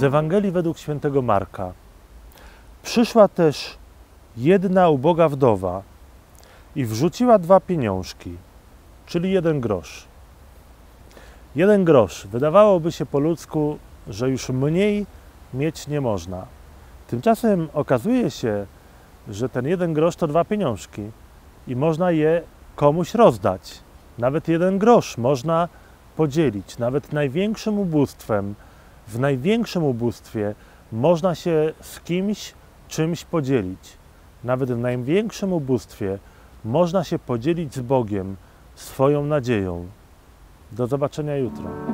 z Ewangelii według świętego Marka. Przyszła też jedna uboga wdowa i wrzuciła dwa pieniążki, czyli jeden grosz. Jeden grosz. Wydawałoby się po ludzku, że już mniej mieć nie można. Tymczasem okazuje się, że ten jeden grosz to dwa pieniążki i można je komuś rozdać. Nawet jeden grosz można podzielić. Nawet największym ubóstwem, w największym ubóstwie można się z kimś czymś podzielić. Nawet w największym ubóstwie można się podzielić z Bogiem swoją nadzieją. Do zobaczenia jutro.